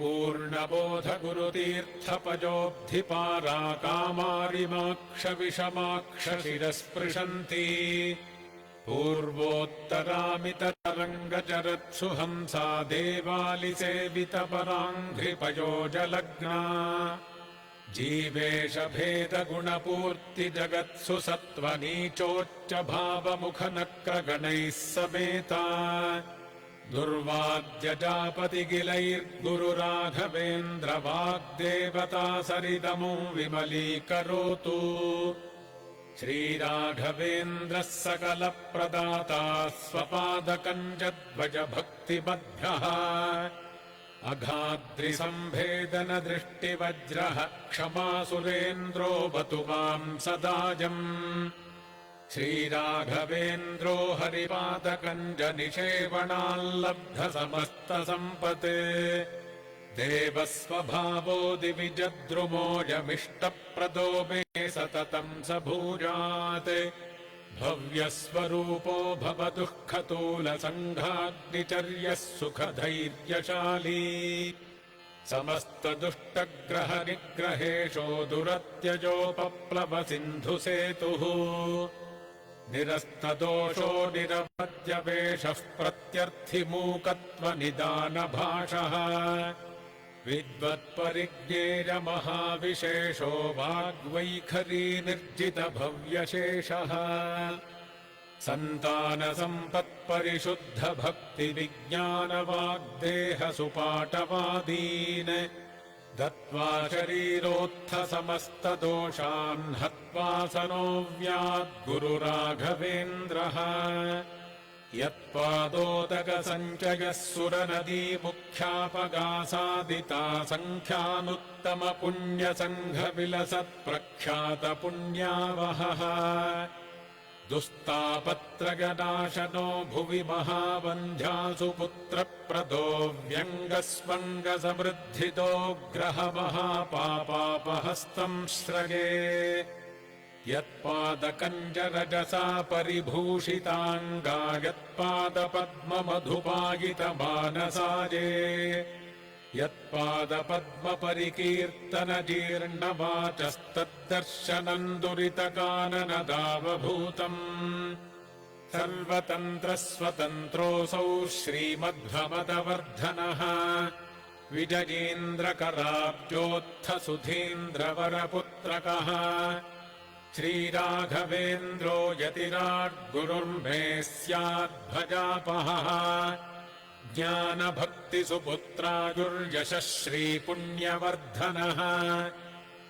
पूर्णबोधगुरुतीर्थपजोऽब्धिपारा कामारिमाक्षविषमाक्षशिरस्पृशन्ति पूर्वोत्तरामितरङ्गचरत्सु हंसा देवालिसेवितपराङ्घ्रिपयोजलग्ना। जीवेशभेदगुणपूर्तिजगत्सु सत्त्वनीचोच्च भावमुखनक्रगणैः समेता दुर्वाद्यजापतिगिलैर्गुरुराघवेन्द्रवाग्देवता सरिदमो विमलीकरोतु श्रीराघवेन्द्रः सकलप्रदाता स्वपादकञ्जध्वज भक्तिमद्भ्यः अघाद्रिसम्भेदनदृष्टिवज्रः क्षमासुरेन्द्रोऽवतु माम् सदाजम् श्रीराघवेन्द्रो हरिपादकञ्जनिषेवणाल्लब्धसमस्तसम्पत्। देवस्वभावो दिविजद्रुमोऽयमिष्टप्रदो मे सततम् स भूयात् भव्यस्वरूपो भवदुःखतूलसङ्घाग्निचर्यः सुखधैर्यशाली। समस्तदुष्टग्रहनिग्रहेशो दुरत्यजोपप्लवसिन्धुसेतुः निरस्तदोषो निरवद्यवेषः प्रत्यर्थिमूकत्वनिदानभाषः। विद्वत्परिज्ञेयमहाविशेषो वाग्वैखरी निर्जितभव्यशेषः। सन्तानसम्पत्परिशुद्धभक्तिविज्ञानवाग्देहसुपाटवादीन् दत्त्वा शरीरोत्थसमस्तदोषान् हत्वा स नो व्याद्गुरुराघवेन्द्रः यत्पादोदकसञ्चयः सुरनदीमुख्यापगासादिता सङ्ख्यानुत्तमपुण्यसङ्घविलसत्प्रख्यातपुण्यावहः दुस्तापत्रगनाशनो भुवि महावन्ध्यासु पुत्रप्रदो व्यङ्गस्वङ्गसमृद्धितो ग्रहमहापापापहस्तम् श्रगे। यत्पादकञ्जरजसा परिभूषिताङ्गा यत्पादपद्ममधुपायितमानसाजे यत्पादपद्मपरिकीर्तनजीर्णवाचस्तद्दर्शनम् दुरितकाननदावभूतम् सर्वतन्त्रस्वतन्त्रोऽसौ श्रीमध्वमदवर्धनः विजयीन्द्रकराब्जोत्थसुधीन्द्रवरपुत्रकः। श्रीराघवेन्द्रो यतिराड्गुरुर्मे स्याद्भजापहः ज्ञानभक्तिसुपुत्रायुर्यशः श्रीपुण्यवर्धनः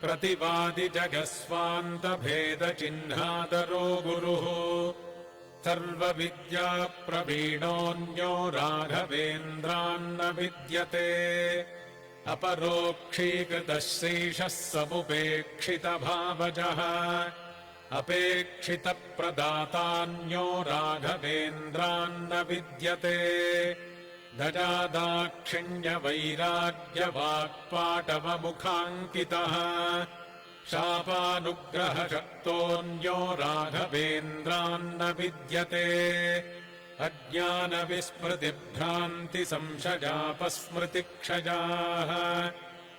प्रतिवादिजगस्वान्तभेदचिह्नादरो गुरुः सर्वविद्याप्रवीणोऽन्यो राघवेन्द्रान्न विद्यते अपरोक्षीकृतः श्रीशः समुपेक्षितभावजः अपेक्षितप्रदातान्यो राघवेन्द्रान्न विद्यते दजादाक्षिण्यवैराग्यवाक्पाटवमुखाङ्कितः। शापानुग्रहशक्तोऽन्यो राघवेन्द्रान्न विद्यते। अज्ञानविस्मृतिभ्रान्तिसंशयापस्मृतिक्षयाः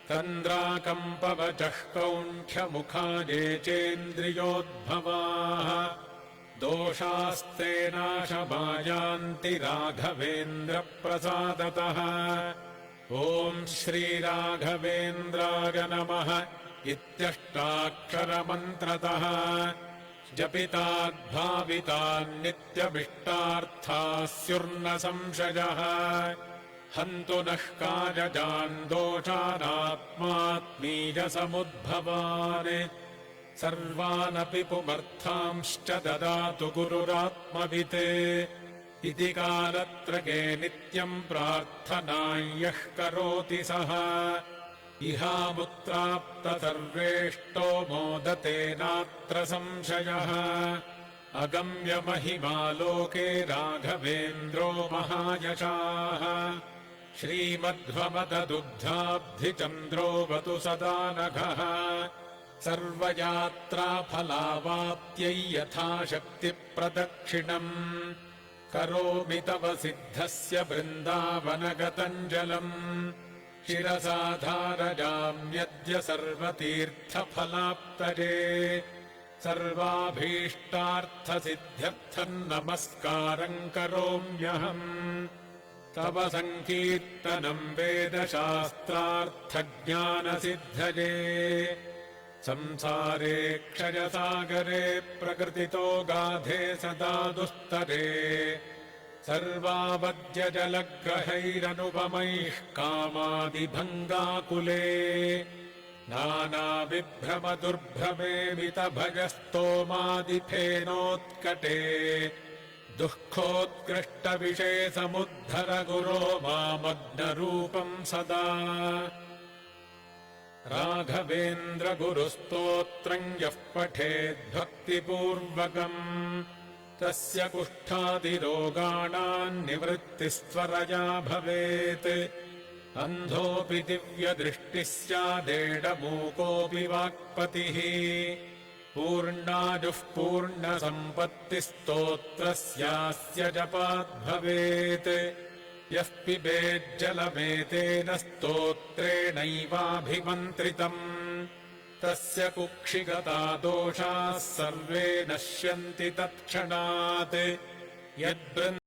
तन्द्राकम्पवचः कौण्ठ्यमुखाजे चेन्द्रियोद्भवाः दोषास्ते नाशमायान्ति राघवेन्द्रप्रसादतः। ॐ श्रीराघवेन्द्राय नमः इत्यष्टाक्षरमन्त्रतः। जपिताद्भावितान्नित्यमिष्टार्थाः स्युर्न संशयः हन्तु नः कायजान् दोषानात्मात्मीयसमुद्भवान् सर्वानपि पुमर्थांश्च ददातु गुरुरात्मवित्। इति कालत्रके नित्यम् प्रार्थनाम् करोति सः। इहामुत्राप्त सर्वेष्टो मोदते नात्र संशयः। अगम्यमहिमालोके राघवेन्द्रो महायशाः। श्रीमध्वमददुग्धाब्धिचन्द्रोऽवतु सदा नघः सर्वयात्राफलावाप्त्यै यथाशक्तिप्रदक्षिणम् करोमि तव सिद्धस्य बृन्दावनगतम् जलम् शिरसाधारजाम्यद्य सर्वतीर्थफलाप्तये सर्वाभीष्टार्थसिद्ध्यर्थम् नमस्कारम् करोम्यहम् तव सङ्कीर्तनम् वेदशास्त्रार्थज्ञानसिद्धये संसारे क्षयसागरे प्रकृतितो गाधे सदा दुस्तरे सर्वावद्यजलग्रहैरनुपमैः कामादिभङ्गाकुले। नानाविभ्रमदुर्भ्रमे मितभयस्तोमादिफेनोत्कटे दुःखोत्कृष्टविषे समुद्धर गुरो मामग्नरूपम् सदा राघवेन्द्रगुरुस्तोत्रम् यः पठेद्भक्तिपूर्वकम् तस्य कुष्ठादिरोगाणाम् निवृत्तिस्त्वरया भवेत्। अन्धोऽपि दिव्यदृष्टिः स्यादेडमूकोऽपि वाक्पतिः। पूर्णाजुः पूर्णसम्पत्तिस्तोत्रस्यास्य जपाद्भवेत् यः पिबेज्जलमेतेन स्तोत्रेणैवाभिमन्त्रितम्। तस्य कुक्षिगता दोषाः सर्वे नश्यन्ति तत्क्षणात्। यद्बृन्द